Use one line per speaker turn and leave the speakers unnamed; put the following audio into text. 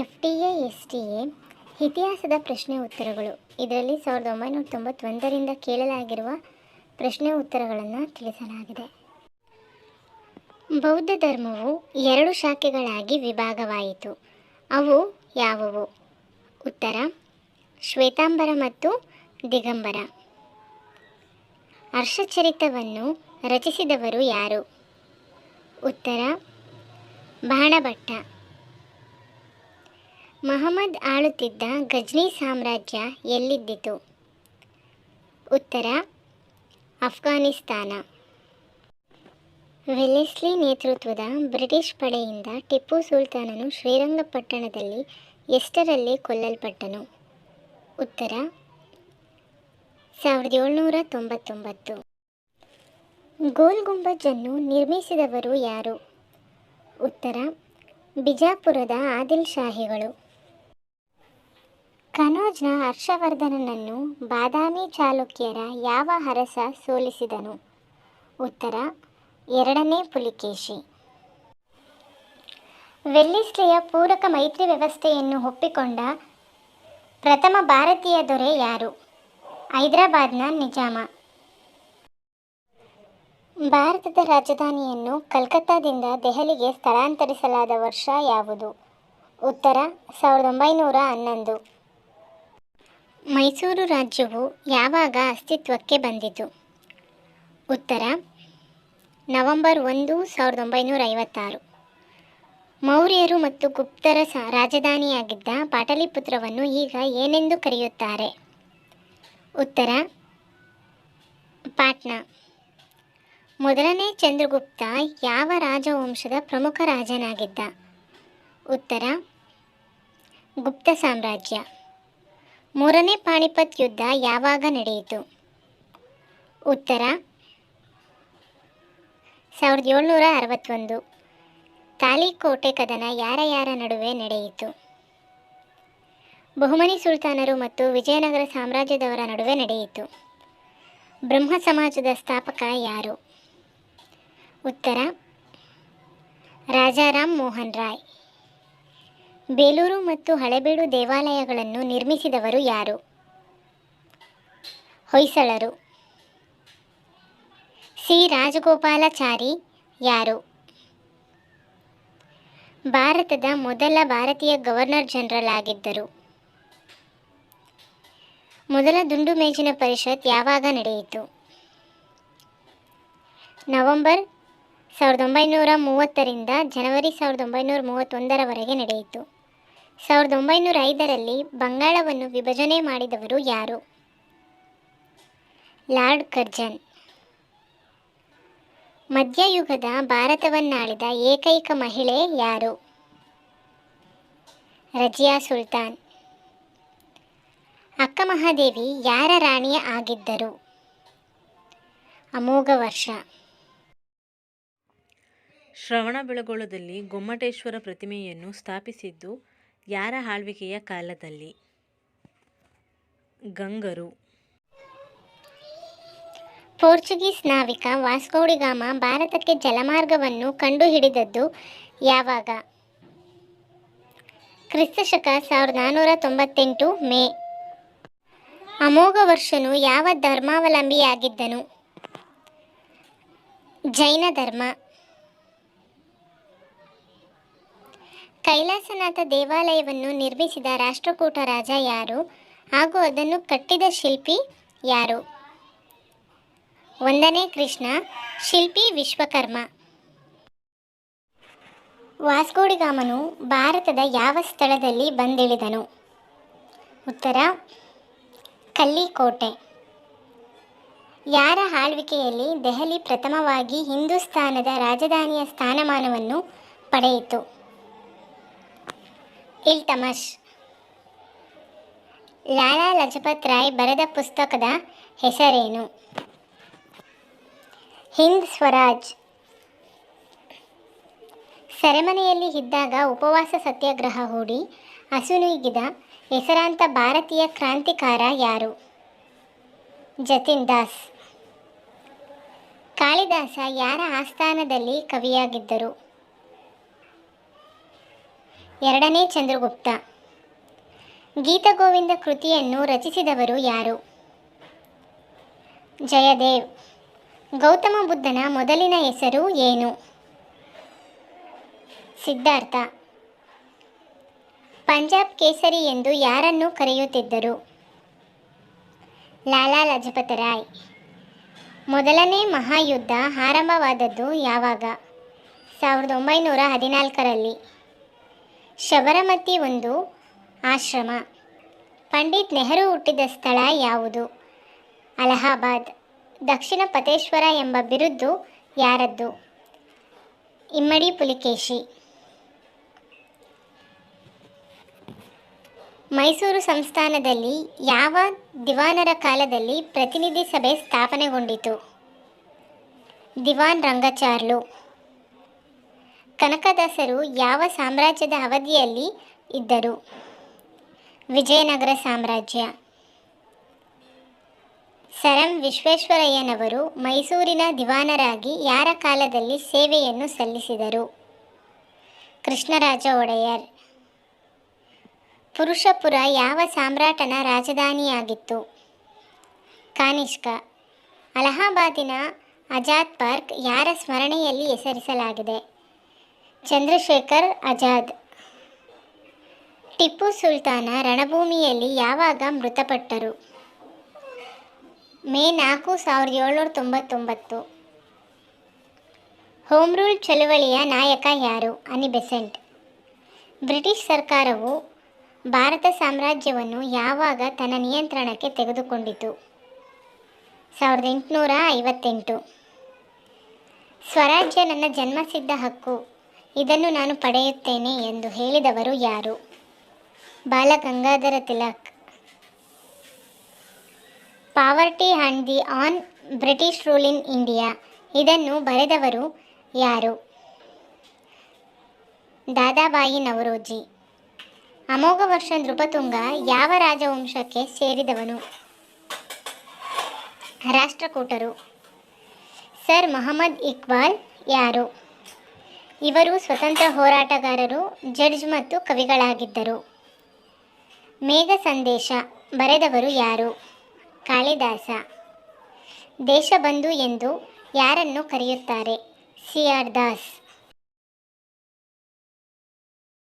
F T A, S T A ಇತಿಹಾಸದ ಪ್ರಶ್ನೆ ಉತ್ತರಗಳು. ಇದರಲ್ಲಿ ಸಾವಿರದ ಒಂಬೈನೂರ ತೊಂಬತ್ತೊಂದರಿಂದ ಕೇಳಲಾಗಿರುವ ಪ್ರಶ್ನೆ ಉತ್ತರಗಳನ್ನು ತಿಳಿಸಲಾಗಿದೆ. ಬೌದ್ಧ ಧರ್ಮವು ಎರಡು ಶಾಖೆಗಳಾಗಿ ವಿಭಾಗವಾಯಿತು. ಅವು ಯಾವುವು? ಉತ್ತರ, ಶ್ವೇತಾಂಬರ ಮತ್ತು ದಿಗಂಬರ. ಹರ್ಷಚರಿತವನ್ನು ರಚಿಸಿದವರು ಯಾರು? ಉತ್ತರ, ಬಾಣಭಟ್ಟ. ಮಹಮ್ಮದ್ ಆಳುತ್ತಿದ್ದ ಗಜ್ನಿ ಸಾಮ್ರಾಜ್ಯ ಎಲ್ಲಿದ್ದಿತು? ಉತ್ತರ ಅಫ್ಘಾನಿಸ್ತಾನ ವೆಲೆಸ್ಲಿ ನೇತೃತ್ವದ ಬ್ರಿಟಿಷ್ ಪಡೆಯಿಂದ ಟಿಪ್ಪು ಸುಲ್ತಾನನು ಶ್ರೀರಂಗಪಟ್ಟಣದಲ್ಲಿ ಎಷ್ಟರಲ್ಲಿ ಕೊಲ್ಲಲ್ಪಟ್ಟನು? ಉತ್ತರ, ಸಾವಿರದ ಏಳ್ನೂರ ತೊಂಬತ್ತೊಂಬತ್ತು. ಗೋಲ್ ಗುಂಬಜನ್ನು ನಿರ್ಮಿಸಿದವರು ಯಾರು? ಉತ್ತರ, ಬಿಜಾಪುರದ ಆದಿಲ್ ಶಾಹಿಗಳು ಕನೋಜ್ನ ಹರ್ಷವರ್ಧನನನ್ನು ಬಾದಾಮಿ ಚಾಲುಕ್ಯರ ಯಾವ ಅರಸ ಸೋಲಿಸಿದನು? ಉತ್ತರ, ಎರಡನೇ ಪುಲಿಕೇಶಿ. ವೆಲ್ಲಿಸ್ಲೆಯ ಪೂರಕ ಮೈತ್ರಿ ವ್ಯವಸ್ಥೆಯನ್ನು ಒಪ್ಪಿಕೊಂಡ ಪ್ರಥಮ ಭಾರತೀಯ ದೊರೆ ಯಾರು? ಹೈದರಾಬಾದ್ನ ನಿಜಾಮ. ಭಾರತದ ರಾಜಧಾನಿಯನ್ನು ಕಲ್ಕತ್ತಾದಿಂದ ದೆಹಲಿಗೆ ಸ್ಥಳಾಂತರಿಸಲಾದ ವರ್ಷ ಯಾವುದು? ಉತ್ತರ, ಸಾವಿರದ ಒಂಬೈನೂರ ಹನ್ನೊಂದು. ಮೈಸೂರು ರಾಜ್ಯವು ಯಾವಾಗ ಅಸ್ತಿತ್ವಕ್ಕೆ ಬಂದಿತು? ಉತ್ತರ, ನವೆಂಬರ್ ಒಂದು, ಸಾವಿರದ ಒಂಬೈನೂರ ಐವತ್ತಾರು. ಮೌರ್ಯರು ಮತ್ತು ಗುಪ್ತರ ಸ, ರಾಜಧಾನಿಯಾಗಿದ್ದ ಪಾಟಲಿಪುತ್ರವನ್ನು ಈಗ ಏನೆಂದು ಕರೆಯುತ್ತಾರೆ? ಉತ್ತರ, ಪಾಟ್ನಾ. ಮೊದಲನೇ ಚಂದ್ರಗುಪ್ತ ಯಾವ ರಾಜವಂಶದ ಪ್ರಮುಖ ರಾಜನಾಗಿದ್ದ? ಉತ್ತರ, ಗುಪ್ತ ಸಾಮ್ರಾಜ್ಯ. ಮೂರನೇ ಪಾಣಿಪತ್ ಯುದ್ಧ ಯಾವಾಗ ನಡೆಯಿತು? ಉತ್ತರ, ಸಾವಿರದ ಏಳ್ನೂರ ಅರವತ್ತೊಂದು. ತಾಲಿಕೋಟೆ ಕದನ ಯಾರ ಯಾರ ನಡುವೆ ನಡೆಯಿತು? ಬಹುಮನಿ ಸುಲ್ತಾನರು ಮತ್ತು ವಿಜಯನಗರ ಸಾಮ್ರಾಜ್ಯದವರ ನಡುವೆ ನಡೆಯಿತು. ಬ್ರಹ್ಮ ಸಮಾಜದ ಸ್ಥಾಪಕ ಯಾರು? ಉತ್ತರ, ರಾಜಾರಾಮ್ ಮೋಹನ್ ರಾಯ್. ಬೇಲೂರು ಮತ್ತು ಹಳೆಬೀಡು ದೇವಾಲಯಗಳನ್ನು ನಿರ್ಮಿಸಿದವರು ಯಾರು? ಹೊಯ್ಸಳರು. ಸಿ. ರಾಜಗೋಪಾಲಾಚಾರಿ ಯಾರು? ಭಾರತದ ಮೊದಲ ಭಾರತೀಯ ಗವರ್ನರ್ ಜನರಲ್ ಆಗಿದ್ದರು. ಮೊದಲ ದುಂಡು ಮೇಜಿನ ಪರಿಷತ್ ಯಾವಾಗ ನಡೆಯಿತು? ನವೆಂಬರ್ ಸಾವಿರದ ಒಂಬೈನೂರ ಮೂವತ್ತರಿಂದ ಜನವರಿ ಸಾವಿರದ ಒಂಬೈನೂರ ಮೂವತ್ತೊಂದರವರೆಗೆ ನಡೆಯಿತು. ಸಾವಿರದ ಒಂಬೈನೂರ ಐದರಲ್ಲಿ ಬಂಗಾಳವನ್ನು ವಿಭಜನೆ ಮಾಡಿದವರು ಯಾರು? Lord Curzon. ಮಧ್ಯಯುಗದ ಭಾರತವನ್ನಾಳಿದ ಏಕೈಕ ಮಹಿಳೆ ಯಾರು? ರಜಿಯಾ ಸುಲ್ತಾನ್. ಅಕ್ಕ ಮಹಾದೇವಿ ಯಾರ ರಾಣಿಯ ಆಗಿದ್ದರು? ಅಮೋಘ ವರ್ಷ.
ಶ್ರವಣಬೆಳಗೊಳದಲ್ಲಿ ಗೊಮ್ಮಟೇಶ್ವರ ಪ್ರತಿಮೆಯನ್ನು ಸ್ಥಾಪಿಸಿದ್ದು ಯಾರ ಆಳ್ವಿಕೆಯ ಕಾಲದಲ್ಲಿ? ಗಂಗರು.
ಪೋರ್ಚುಗೀಸ್ ನಾವಿಕ ವಾಸ್ಕೋಡಿಗಾಮ ಭಾರತಕ್ಕೆ ಜಲಮಾರ್ಗವನ್ನು ಕಂಡುಹಿಡಿದದ್ದು ಯಾವಾಗ? ಕ್ರಿಸ್ತಶಕ ಸಾವಿರದ ನಾನ್ನೂರ ತೊಂಬತ್ತೆಂಟು ಮೇ. ಅಮೋಘ ವರ್ಷನು ಯಾವ ಧರ್ಮಾವಲಂಬಿಯಾಗಿದ್ದನು? ಜೈನ ಧರ್ಮ. ಕೈಲಾಸನಾಥ ದೇವಾಲಯವನ್ನು ನಿರ್ಮಿಸಿದ ರಾಷ್ಟ್ರಕೂಟ ರಾಜ ಯಾರು? ಹಾಗೂ ಅದನ್ನು ಕಟ್ಟಿದ ಶಿಲ್ಪಿ ಯಾರು? ಒಂದನೇ ಕೃಷ್ಣ, ಶಿಲ್ಪಿ ವಿಶ್ವಕರ್ಮ. ವಾಸ್ಕೋಡಿಗಾಮನು ಭಾರತದ ಯಾವ ಸ್ಥಳದಲ್ಲಿ ಬಂದಿಳಿದನು? ಉತ್ತರ, ಕಲ್ಲಿಕೋಟೆ. ಯಾರ ಆಳ್ವಿಕೆಯಲ್ಲಿ ದೆಹಲಿ ಪ್ರಥಮವಾಗಿ ಹಿಂದೂಸ್ತಾನದ ರಾಜಧಾನಿಯ ಸ್ಥಾನಮಾನವನ್ನು ಪಡೆಯಿತು? ಇಲ್ತಮಶ್ ಲಾಲಾ ಲಜಪತ್ ರಾಯ್ ಬರೆದ ಪುಸ್ತಕದ ಹೆಸರೇನು? ಹಿಂದ್ ಸ್ವರಾಜ್. ಸೆರೆಮನೆಯಲ್ಲಿ ಇದ್ದಾಗ ಉಪವಾಸ ಸತ್ಯಾಗ್ರಹ ಹೂಡಿ ಅಸುನೀಗಿದ ಹೆಸರಾಂತ ಭಾರತೀಯ ಕ್ರಾಂತಿಕಾರ ಯಾರು? ಜತಿನ್ ದಾಸ್. ಕಾಳಿದಾಸ ಯಾರ ಆಸ್ಥಾನದಲ್ಲಿ ಕವಿಯಾಗಿದ್ದರು? ಎರಡನೇ ಚಂದ್ರಗುಪ್ತ. ಗೀತಗೋವಿಂದ ಕೃತಿಯನ್ನು ರಚಿಸಿದವರು ಯಾರು? ಜಯದೇವ್. ಗೌತಮ ಬುದ್ಧನ ಮೊದಲಿನ ಹೆಸರು ಏನು? ಸಿದ್ಧಾರ್ಥ. ಪಂಜಾಬ್ ಕೇಸರಿ ಎಂದು ಯಾರನ್ನು ಕರೆಯುತ್ತಿದ್ದರು? ಲಾಲಾ ಲಜಪತ ರಾಯ್. ಮೊದಲನೇ ಮಹಾಯುದ್ಧ ಆರಂಭವಾದದ್ದು ಯಾವಾಗ? ಸಾವಿರದ ಒಂಬೈನೂರ ಹದಿನಾಲ್ಕರಲ್ಲಿ. ಶಬರಮತಿ ಒಂದು ಆಶ್ರಮ. ಪಂಡಿತ್ ನೆಹರು ಹುಟ್ಟಿದ ಸ್ಥಳ ಯಾವುದು? ಅಲಹಾಬಾದ್, ದಕ್ಷಿಣ ಪತೇಶ್ವರ ಎಂಬ ಬಿರುದು ಯಾರದ್ದು? ಇಮ್ಮಡಿ ಪುಲಿಕೇಶಿ. ಮೈಸೂರು ಸಂಸ್ಥಾನದಲ್ಲಿ ಯಾವ ದಿವಾನರ ಕಾಲದಲ್ಲಿ ಪ್ರತಿನಿಧಿ ಸಭೆ ಸ್ಥಾಪನೆಗೊಂಡಿತು? ದಿವಾನ್ ರಂಗಚಾರ್ಲು. ಕನಕದಾಸರು ಯಾವ ಸಾಮ್ರಾಜ್ಯದ ಅವಧಿಯಲ್ಲಿ ಇದ್ದರು? ವಿಜಯನಗರ ಸಾಮ್ರಾಜ್ಯ. ಸರ್ ವಿಶ್ವೇಶ್ವರಯ್ಯನವರು ಮೈಸೂರಿನ ದಿವಾನರಾಗಿ ಯಾರ ಕಾಲದಲ್ಲಿ ಸೇವೆಯನ್ನು ಸಲ್ಲಿಸಿದರು? ಕೃಷ್ಣರಾಜ ಒಡೆಯರ್. ಪುರುಷಪುರ ಯಾವ ಸಾಮ್ರಾಟನ ರಾಜಧಾನಿಯಾಗಿತ್ತು? ಕಾನಿಷ್ಕ. ಅಲಹಾಬಾದಿನ ಅಜಾದ್ ಪಾರ್ಕ್ ಯಾರ ಸ್ಮರಣೆಯಲ್ಲಿ ಹೆಸರಿಸಲಾಗಿದೆ? ಚಂದ್ರಶೇಖರ್ ಆಜಾದ್. ಟಿಪ್ಪು ಸುಲ್ತಾನ ರಣಭೂಮಿಯಲ್ಲಿ ಯಾವಾಗ ಮೃತಪಟ್ಟರು? ಮೇ ನಾಲ್ಕು ಸಾವಿರದ ಏಳ್ನೂರ ತೊಂಬತ್ತೊಂಬತ್ತು. ಹೋಮ್ ರೂಲ್ ಚಳುವಳಿಯ ನಾಯಕ ಯಾರು? ಅನಿ ಬೆಸೆಂಟ್. ಬ್ರಿಟಿಷ್ ಸರ್ಕಾರವು ಭಾರತ ಸಾಮ್ರಾಜ್ಯವನ್ನು ಯಾವಾಗ ತನ್ನ ನಿಯಂತ್ರಣಕ್ಕೆ ತೆಗೆದುಕೊಂಡಿತು? ಸಾವಿರದ ಎಂಟುನೂರ ಐವತ್ತೆಂಟು. ಸ್ವರಾಜ್ಯ ನನ್ನ ಜನ್ಮಸಿದ್ಧ ಹಕ್ಕು. ಇದನ್ನು ನಾನು ಪಡೆಯುತ್ತೇನೆ ಎಂದು ಹೇಳಿದವರು ಯಾರು? Balagangadhara Tilak. Poverty and the un British rule in India. ಇದನ್ನು ಬರೆದವರು ಯಾರು? ದಾದಾಬಾಯಿ ನವರೋಜಿ. ಅಮೋಘ ವರ್ಷ ನೃಪತುಂಗ ಯಾವ ರಾಜವಂಶಕ್ಕೆ ಸೇರಿದವನು? ರಾಷ್ಟ್ರಕೂಟರು. ಸರ್ ಮೊಹಮ್ಮದ್ ಇಕ್ಬಾಲ್ ಯಾರು? ಇವರು ಸ್ವತಂತ್ರ ಹೋರಾಟಗಾರರು, ಜಡ್ಜ್ ಮತ್ತು ಕವಿಗಳಾಗಿದ್ದರು. ಮೇಘ ಸಂದೇಶ ಬರೆದವರು ಯಾರು? ಕಾಳಿದಾಸ. ದೇಶಬಂಧು ಎಂದು ಯಾರನ್ನು ಕರೆಯುತ್ತಾರೆ? C R Das.